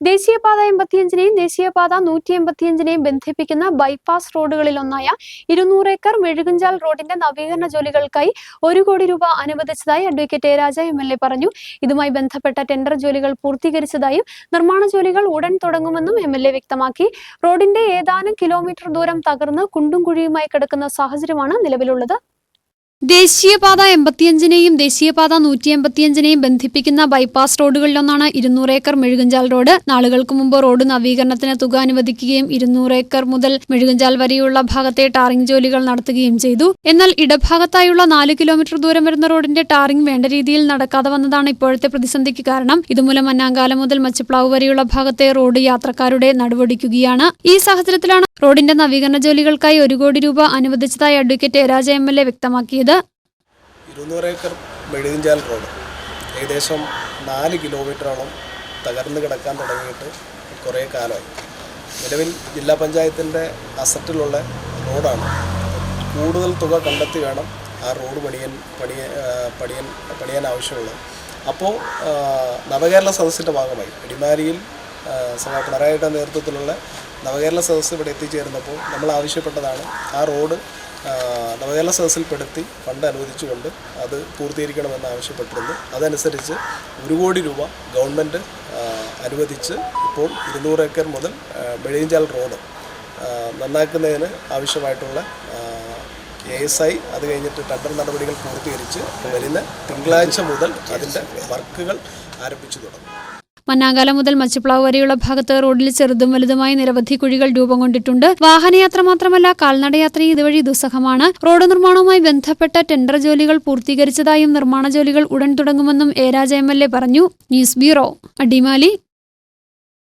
ദേശീയപാത എൺപത്തിയഞ്ചിനെയും ദേശീയപാത നൂറ്റി എൺപത്തിയഞ്ചിനെയും ബന്ധിപ്പിക്കുന്ന ബൈപ്പാസ് റോഡുകളിൽ ഒന്നായ ഇരുന്നൂറ് ഏക്കർ മെഴുകുഞ്ചാൽ റോഡിന്റെ നവീകരണ ജോലികൾക്കായി ഒരു കോടി രൂപ അനുവദിച്ചതായി advocate Raja M L A പറഞ്ഞു. ഇതുമായി ബന്ധപ്പെട്ട ടെൻഡർ ജോലികൾ പൂർത്തീകരിച്ചതായും നിർമ്മാണ ജോലികൾ ഉടൻ തുടങ്ങുമെന്നും എം എൽ എ വ്യക്തമാക്കി. റോഡിന്റെ ഏതാനും കിലോമീറ്റർ ദൂരം തകർന്ന് കുണ്ടും കുഴിയുമായി കിടക്കുന്ന സാഹചര്യമാണ് നിലവിലുള്ളത്. ദേശീയപാത എൺപത്തിയഞ്ചിനെയും ദേശീയപാത നൂറ്റി എൺപത്തിയഞ്ചിനെയും ബന്ധിപ്പിക്കുന്ന ബൈപ്പാസ് റോഡുകളിലൊന്നാണ് ഇരുന്നൂറ് ഏക്കർ മെഴുകുഞ്ചാൽ റോഡ്. നാളുകൾക്ക് മുമ്പ് റോഡ് നവീകരണത്തിന് തുക അനുവദിക്കുകയും ഇരുന്നൂറ് ഏക്കർ മുതൽ മെഴുകുഞ്ചാൽ വരെയുള്ള ഭാഗത്തെ ടാറിംഗ് ജോലികൾ നടത്തുകയും ചെയ്തു. എന്നാൽ ഇടഭാഗത്തായുള്ള നാല് കിലോമീറ്റർ ദൂരം വരുന്ന റോഡിന്റെ ടാറിംഗ് വേണ്ട രീതിയിൽ നടക്കാതെ വന്നതാണ് ഇപ്പോഴത്തെ പ്രതിസന്ധിക്ക് കാരണം. ഇതുമൂലം മന്നാങ്കാലം മുതൽ മച്ചപ്ലാവ് വരെയുള്ള ഭാഗത്തെ റോഡ് യാത്രക്കാരുടെ നടുവൊടിക്കുകയാണ്. ഈ സാഹചര്യത്തിലാണ് റോഡിന്റെ നവീകരണ ജോലികൾക്കായി ഒരു കോടി രൂപ അനുവദിച്ചതായി advocate Raja M L A വ്യക്തമാക്കിയത്. ഇരുന്നൂറ് ഏക്കർ മെഴുകുഞ്ചാൽ റോഡ്. ഏകദേശം നാല് കിലോമീറ്ററോളം തകർന്നു കിടക്കാൻ തുടങ്ങിയിട്ട് കുറേ കാലമായി. നിലവിൽ ജില്ലാ പഞ്ചായത്തിന്റെ അസറ്റിലുള്ള റോഡാണ്. കൂടുതൽ തുക കണ്ടെത്തി വേണം ആ റോഡ് പണിയാൻ പണിയ പണിയൻ പണിയാൻ ആവശ്യമുള്ളത്. അപ്പോൾ നവകേരള സദസ്സിന്റെ ഭാഗമായി അടിമാലിയിൽ സഭാ പിണറായിയുടെ നേതൃത്വത്തിലുള്ള നവകേരള സദസ്സ് ഇവിടെ എത്തിച്ചേർന്നപ്പോൾ നമ്മൾ ആവശ്യപ്പെട്ടതാണ് ആ റോഡ് നവകേരള സദസ്സിൽപ്പെടുത്തി ഫണ്ട് അനുവദിച്ചുകൊണ്ട് അത് പൂർത്തീകരിക്കണമെന്ന് ആവശ്യപ്പെട്ടിരുന്നു. അതനുസരിച്ച് ഒരു കോടി രൂപ ഗവൺമെന്റ് അനുവദിച്ച് ഇപ്പോൾ ഇരുന്നൂറ് ഏക്കർ മുതൽ വെളിയഞ്ചാൽ റോഡ് നന്നാക്കുന്നതിന് ആവശ്യമായിട്ടുള്ള എ എസ് ഐ അത് കഴിഞ്ഞിട്ട് ടെണ്ടർ നടപടികൾ പൂർത്തീകരിച്ച് വരുന്ന തിങ്കളാഴ്ച മുതൽ അതിന്റെ വർക്കുകൾ ആരംഭിച്ചു തുടങ്ങും. മന്നാങ്കാലം മുതൽ മച്ചപ്ലാവ് വരെയുള്ള ഭാഗത്ത് റോഡിൽ ചെറുതും വലുതുമായ നിരവധി കുഴികൾ രൂപം കൊണ്ടിട്ടുണ്ട്. വാഹനയാത്ര മാത്രമല്ല കാൽനടയാത്രയും ഇതുവഴി ദുസ്സഹമാണ്. റോഡ് നിർമ്മാണവുമായി ബന്ധപ്പെട്ട ടെൻഡർ ജോലികൾ പൂർത്തീകരിച്ചതായും നിർമ്മാണ ജോലികൾ ഉടൻ തുടങ്ങുമെന്നും A Raja M L A പറഞ്ഞു. News bureau Adimali.